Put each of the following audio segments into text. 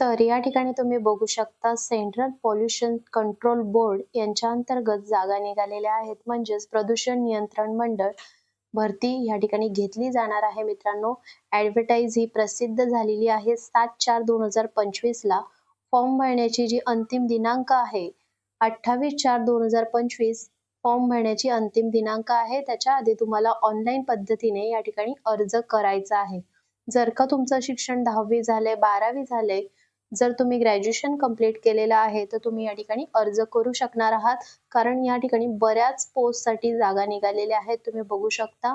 तर या ठिकाणी तुम्ही बघू शकता सेंट्रल पोल्युशन कंट्रोल बोर्ड यांच्या अंतर्गत जागा निघालेल्या आहेत. म्हणजेच प्रदूषण नियंत्रण मंडळ भरती या ठिकाणी घेतली जाणार आहे. मित्रांनो ऍडव्हर्टाईज ही प्रसिद्ध झालेली आहे. सात चार दोन हजार पंचवीस ला फॉर्म भरण्याची जी अंतिम दिनांक आहे अठ्ठावीस चार दोन हजार पंचवीस फॉर्म भरण्याची अंतिम दिनांक आहे. त्याच्या आधी तुम्हाला ऑनलाईन पद्धतीने या ठिकाणी अर्ज करायचा आहे. जर का तुमचं शिक्षण दहावी झाले बारावी झाले जर तुम्ही ग्रॅज्युएशन कंप्लीट केलेलं आहे तर तुम्ही या ठिकाणी अर्ज करू शकणार आहात. कारण या ठिकाणी बऱ्याच पोस्टसाठी जागा निघालेल्या आहेत. तुम्ही बघू शकता.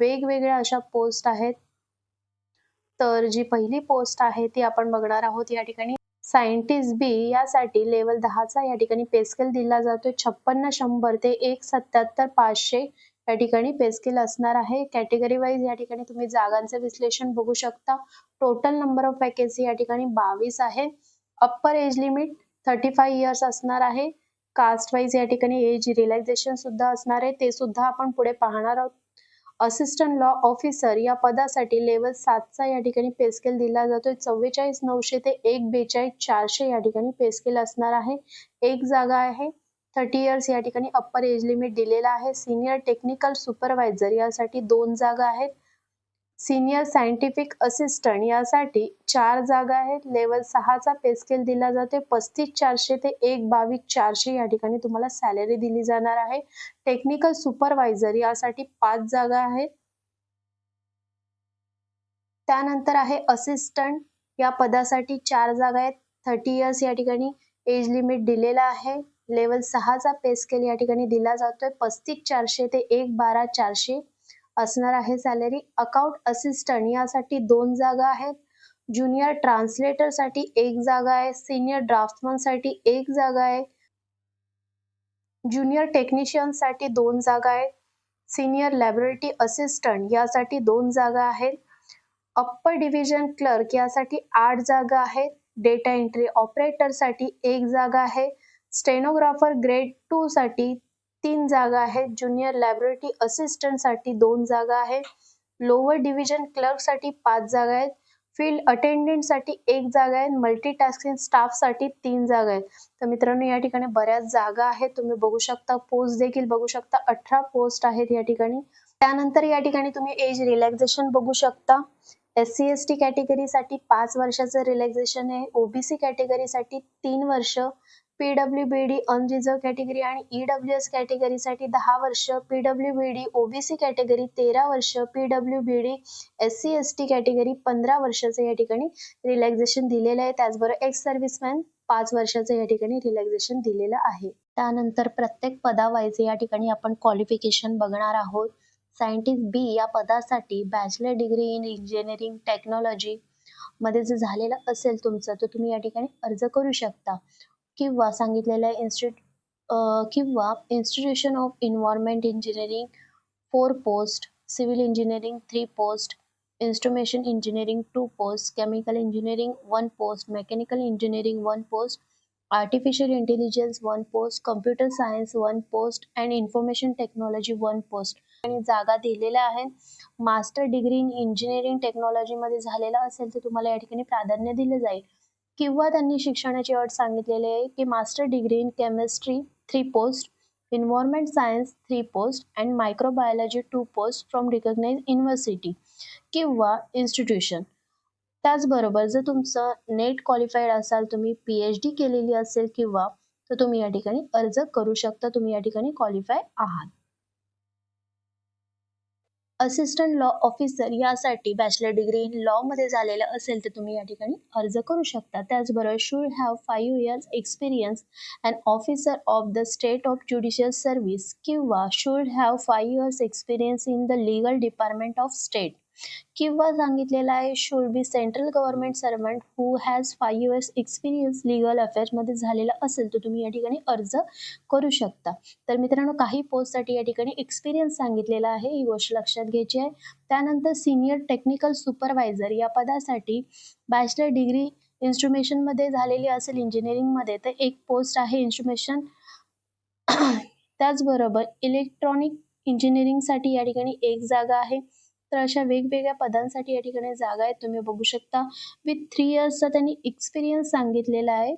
वेगवेगळ्या अशा पोस्ट आहेत. तर जी पहिली पोस्ट आहे ती आपण बघणार आहोत. या ठिकाणी सायंटिस्ट बी यासाठी लेवल दहाचा या ठिकाणी पेस्केल दिला जातोय. छप्पन्न शंभर ते एक सत्याहत्तर पाचशे या ठिकाणी पे स्केल असणार आहे. कॅटेगरी वाईज या ठिकाणी तुम्ही जागांचे विश्लेषण बघू शकता. टोटल नंबर ऑफ वॅकेन्सी या ठिकाणी बावीस आहे. Upper age limit thirty five years असणार आहे. कास्ट वाईज या ठिकाणी एज रिलॅक्सेशन सुद्धा असणार आहे. ते सुद्धा आपण पुढे पाहणार आहोत. असिस्टंट लॉ ऑफिसर या पदासाठी लेवल सातचा या ठिकाणी पेस्केल दिला जातोय. चव्वेचाळीस नऊशे ते एक बेचाळीस चारशे या ठिकाणी पेस्केल असणार आहे. एक जागा आहे. थर्टी इयर्स या ठिकाणी अप्पर एज लिमिट दिलेला आहे. सिनियर टेक्निकल सुपरवायझर यासाठी दोन जागा आहेत. सिनियर सायंटिफिक असिस्टंट यासाठी चार जागा आहेत. लेवल सहाचा पे स्केल दिला जाते पस्तीस चारशे ते एक बावीस चारशे या ठिकाणी तुम्हाला सॅलरी दिली जाणार आहे. टेक्निकल सुपरवायझर यासाठी पाच जागा आहेत. त्यानंतर आहे असिस्टंट या पदासाठी चार जागा आहेत. थर्टी इयर्स या ठिकाणी एज लिमिट दिलेला आहे. लेवल सहाचा पे स्केल या ठिकाणी दिला जातोय. पस्तीस चारशे ते एक बारा चारशे असणार आहे सॅलरी अकाउंट असिस्टंट यासाठी दोन जागा आहेत. ज्युनियर ट्रान्सलेटरसाठी एक जागा आहे. सिनियर ड्राफ्टमनसाठी एक जागा आहे. ज्युनियर टेक्निशियनसाठी दोन जागा आहेत. सिनियर लॅबोरेटरी असिस्टंट यासाठी दोन जागा आहेत. अप्पर डिव्हिजन क्लर्क यासाठी आठ जागा आहेत. डेटा एंट्री ऑपरेटरसाठी एक जागा आहे. स्टेनोग्राफर ग्रेड टू साठी तीन जागा आहेत. ज्युनियर लॅबोरेटरी असिस्टंटसाठी दोन जागा आहेत. लोअर डिव्हिजन क्लर्कसाठी पाच जागा आहेत. फील्ड अटेंडंटसाठी एक जागा आहे. मल्टीटास्किंग स्टाफसाठी तीन जागा आहेत. तर मित्रांनो या ठिकाणी बऱ्याच जागा आहेत. तुम्ही बघू शकता पोस्ट देखील बघू शकता. अठरा पोस्ट आहेत या ठिकाणी. त्यानंतर या ठिकाणी तुम्ही एज रिलॅक्झेशन बघू शकता. एस सी एस टी कॅटेगरीसाठी पाच वर्षाचं रिलॅक्झेशन आहे. ओबीसी कॅटेगरीसाठी तीन वर्ष. P W B D unreserved category आणि ईडब्ल्यू एस कॅटेगरीसाठी दहा वर्ष P W B D OBC category तेरा वर्ष P W B D S C S T category पंधरा वर्षाचं या ठिकाणी रिलॅक्झेशन दिलेलं आहे. त्याचबरोबर एक्स सर्व्हिसमॅन पाच वर्षाचं या ठिकाणी रिलॅक्झेशन दिलेलं आहे. त्यानंतर प्रत्येक पदावाईज या ठिकाणी आपण क्वालिफिकेशन बघणार आहोत. सायंटिस्ट बी या पदासाठी bachelor degree in engineering technology मध्ये जर झालेलं असेल तुमचं तर तुम्ही या ठिकाणी अर्ज करू शकता. किंवा सांगितलेल्या इन्स्टिट्यूट किंवा institution of environment engineering four post civil engineering three post instrumentation engineering two post chemical engineering one post mechanical engineering one post artificial intelligence one post computer science one post and information technology one post आणि जागा दिलेल्या आहेत. Master degree in engineering टेक्नॉलॉजीमध्ये झालेला असेल तर तुम्हाला या ठिकाणी प्राधान्य दिलं जाईल. किंवा त्यांनी शिक्षणाची अट सांगितलेली आहे की master degree in chemistry three post environment science three post and microbiology two post from recognise university किंवा इन्स्टिट्यूशन त्याचबरोबर जर तुमचं नेट क्वालिफाईड असाल तुम्ही पी एच डी केलेली असेल किंवा तर तुम्ही या ठिकाणी अर्ज करू शकता तुम्ही या ठिकाणी क्वालिफाय आहात. असिस्टंट लॉ ऑफिसर यासाठी बॅचलर डिग्री इन लॉ मध्ये झालेलं असेल तर तुम्ही या ठिकाणी अर्ज करू शकता. त्याचबरोबर should have five years experience and officer of the state of judicial service किंवा should have five years experience in the legal department of state किंवा सांगितलेलं आहे should be central government servant who has five years experience लिगलमध्ये झालेला असेल तर तुम्ही या ठिकाणी अर्ज करू शकता. तर मित्रांनो काही पोस्टसाठी या ठिकाणी एक्सपिरियन्स सांगितलेला आहे ही गोष्ट लक्षात घ्यायची आहे. त्यानंतर सिनियर टेक्निकल सुपरवायझर या पदासाठी बॅचलर डिग्री इन्स्ट्रुमेशनमध्ये झालेली असेल इंजिनिअरिंगमध्ये तर एक पोस्ट आहे इन्स्ट्रुमेशन त्याचबरोबर इलेक्ट्रॉनिक इंजिनिअरिंगसाठी या ठिकाणी एक जागा आहे. तर अशा वेगवेगळ्या पदांसाठी या ठिकाणी जागा आहेत तुम्ही बघू शकता. विथ थ्री इयर्सचा त्यांनी एक्सपिरियन्स सांगितलेला आहे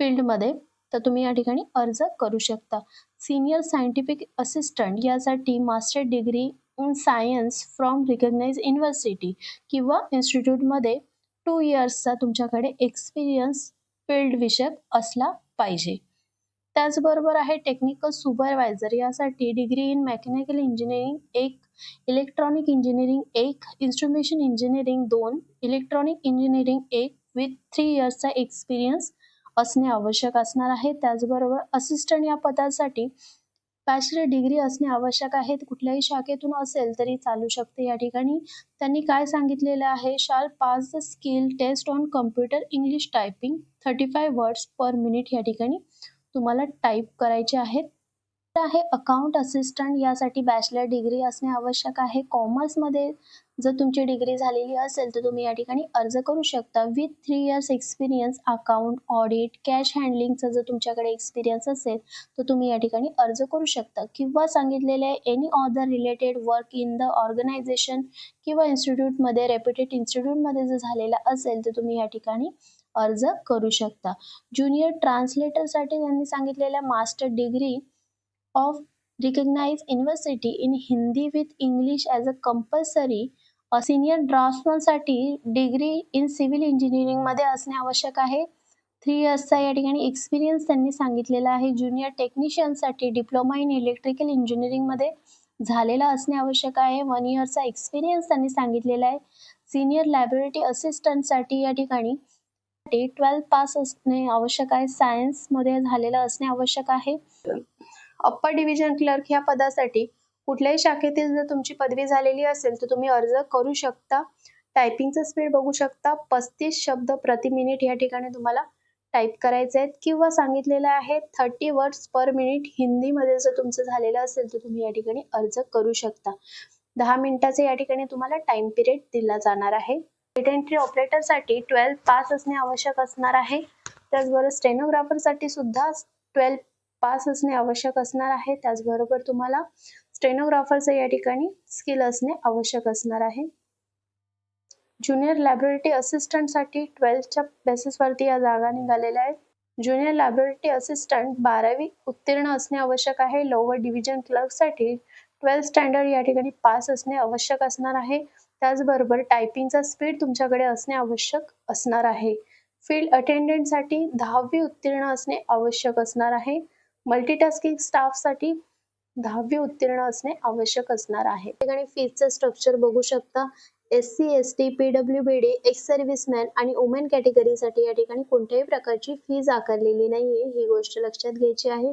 फील्डमध्ये तर तुम्ही या ठिकाणी अर्ज करू शकता. सिनियर सायंटिफिक असिस्टंट यासाठी master degree in science from recognise university किंवा इन्स्टिट्यूटमध्ये टू इयर्सचा तुमच्याकडे एक्सपिरियन्स फील्ड विषयक असला पाहिजे. त्याचबरोबर आहे टेक्निकल सुपरवायझर यासाठी डिग्री इन मेकॅनिकल इंजिनिअरिंग एक इलेक्ट्रॉनिक इंजिनिअरिंग एक इन्स्ट्रुमेशन इंजिनिअरिंग दोन इलेक्ट्रॉनिक इंजिनिअरिंग एक विथ थ्री इयर्सचा एक्सपिरियन्स असणे आवश्यक असणार आहे. त्याचबरोबर असिस्टंट या पदासाठी बॅचलर डिग्री असणे आवश्यक आहे. कुठल्याही शाखेतून असेल तरी चालू शकते या ठिकाणी. त्यांनी काय सांगितलेलं आहे? Shall pass the skill test on computer English typing thirty five words per minute या ठिकाणी. तुम्हाला टाईप करायचे आहेत आहे अकाउंट असिस्टंट यासाठी बॅचलर डिग्री असणे आवश्यक आहे. कॉमर्समध्ये जर तुमची डिग्री झालेली असेल तर तुम्ही या ठिकाणी अर्ज करू शकता. With three years experience account audit cash हँडलिंगचा जर तुमच्याकडे एक्सपिरियन्स असेल तर तुम्ही या ठिकाणी अर्ज करू शकता. किंवा सांगितलेले any other related work in the organisation किंवा इन्स्टिट्यूटमध्ये रेप्युटेड इन्स्टिट्यूटमध्ये जर झालेला असेल तर तुम्ही या ठिकाणी अर्ज करू शकता. ज्युनियर ट्रान्सलेटरसाठी त्यांनी सांगितलेल्या master degree of recognise university in Hindi with English as a compulsory senior ड्राफ्टमनसाठी degree in civil इंजिनिअरिंगमध्ये असणे आवश्यक आहे. थ्री इयर्सचा या ठिकाणी एक्सपिरियन्स त्यांनी सांगितलेला आहे. ज्युनियर टेक्निशियनसाठी डिप्लोमा इन इलेक्ट्रिकल इंजिनिअरिंगमध्ये झालेला असणे आवश्यक आहे. वन इयरचा एक्सपिरियन्स त्यांनी सांगितलेला आहे. सिनियर लॅबोरेटरी असिस्टंटसाठी या ठिकाणी ट्वेल्थ पास असणे आवश्यक आहे. सायन्समध्ये झालेलं असणे आवश्यक आहे. अप्पर डिव्हिजन क्लर्क या पदासाठी कुठल्याही शाखेतील जर तुमची पदवी झालेली असेल तर तुम्ही अर्ज करू शकता. टायपिंगचं स्पीड बघू शकता. पस्तीस शब्द प्रति मिनिट या ठिकाणी तुम्हाला टाईप करायचे आहेत. किंवा सांगितलेलं आहे थर्टी वर्ड्स पर मिनिट हिंदीमध्ये जर तुमचं झालेलं असेल तर तुम्ही या ठिकाणी अर्ज करू शकता. दहा मिनिटाचा या ठिकाणी तुम्हाला टाइम पिरियड दिला जाणार आहे. डेटा एंट्री ऑपरेटरसाठी ट्वेल्थ पास असणे आवश्यक असणार आहे. त्याचबरोबर स्टेनोग्राफरसाठी सुद्धा ट्वेल्थ पास असणे आवश्यक असणार आहे. त्याचबरोबर तुम्हाला स्टेनोग्राफरचं या ठिकाणी स्किल असणे आवश्यक असणार आहे. ज्युनियर लॅबोरेटरी असिस्टंटसाठी ट्वेल्थच्या बेसिसवरती या जागा निघालेल्या आहेत. ज्युनियर लॅबोरेटरी असिस्टंट बारावी उत्तीर्ण असणे आवश्यक आहे. लोअर डिव्हिजन क्लर्कसाठी ट्वेल्थ स्टँडर्ड या ठिकाणी पास असणे आवश्यक असणार आहे. त्याचबरोबर टायपिंगचा स्पीड तुमच्याकडे असणे आवश्यक असणार आहे. फील्ड अटेंडंटसाठी दहावी उत्तीर्ण असणे आवश्यक असणार आहे. मल्टीटास्किंग स्टाफसाठी दहावी उत्तीर्ण असणे आवश्यक असणार आहे. ठिकाणी फीजचं स्ट्रक्चर बघू शकता. S C S T P W B D ex serviceman आणि वुमेन कॅटेगरीसाठी या ठिकाणी कोणत्याही प्रकारची फीज आकारलेली नाहीये. ही गोष्ट लक्षात घ्यायची आहे.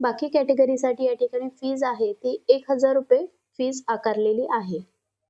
बाकी कॅटेगरीसाठी या ठिकाणी फीज आहे ती एक हजार रुपये फीज आकारलेली आहे.